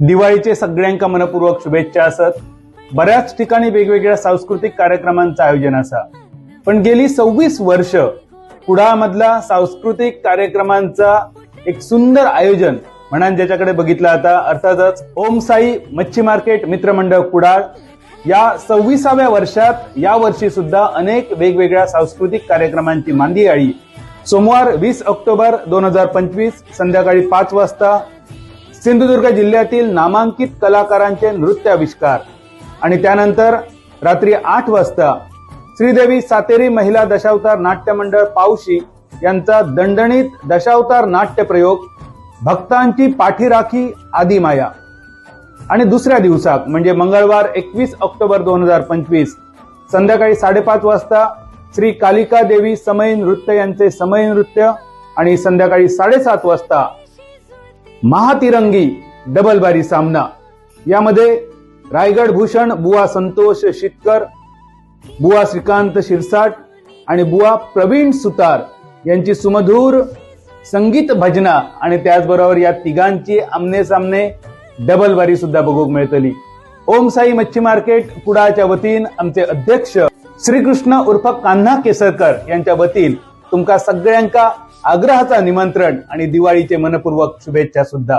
दिवाळीचे सगळ्यांका मनपूर्वक शुभेच्छा असत. बऱ्याच ठिकाणी वेगवेगळ्या सांस्कृतिक कार्यक्रमांचं आयोजन असा. पण गेली सव्वीस वर्ष कुडाळमधला सांस्कृतिक कार्यक्रमांचा एक सुंदर आयोजन म्हणा ज्याच्याकडे बघितलं आता अर्थातच ओम साई मच्छी मार्केट मित्रमंडळ कुडाळ या सव्वीसाव्या वर्षात या वर्षी सुद्धा अनेक वेगवेगळ्या सांस्कृतिक कार्यक्रमांची मांदी आळी सोमवार वीस ऑक्टोबर दोन हजार पंचवीस संध्याकाळी पाच वाजता सिंधुदुर्ग जिल्ह्यातील नामांकित कलाकारांचे नृत्याविष्कार. आणि त्यानंतर रात्री आठ वाजता श्रीदेवी सातेरी महिला दशावतार नाट्य मंडळ पावशी यांचा दणदणीत दशावतार नाट्य प्रयोग भक्तांची पाठीराखी आदिमाया. आणि दुसऱ्या दिवसात म्हणजे मंगळवार एकवीस ऑक्टोबर दोन हजार पंचवीस संध्याकाळी साडेपाच वाजता श्री कालिका देवी समय नृत्य यांचे समय नृत्य आणि संध्याकाळी साडेसात वाजता महातिरंगी डबल बारी सामना. यामध्ये रायगड भूषण बुवा संतोष शितकर बुवा श्रीकांत शिरसाट आणि बुवा प्रवीण सुतार यांची सुमधूर संगीत भजना आणि त्याचबरोबर या तिघांची आमने सामने डबल बारी सुद्धा बघूक मिळतली. ओम साई मच्छी मार्केट कुडाच्या वतीन आमचे अध्यक्ष श्रीकृष्ण उर्फ कान्हा केसरकर यांच्या वतीन तुमका सगळ्यांका आग्रहाचा निमंत्रण आणि दिवाळीचे मनपूर्वक शुभेच्छा सुद्धा.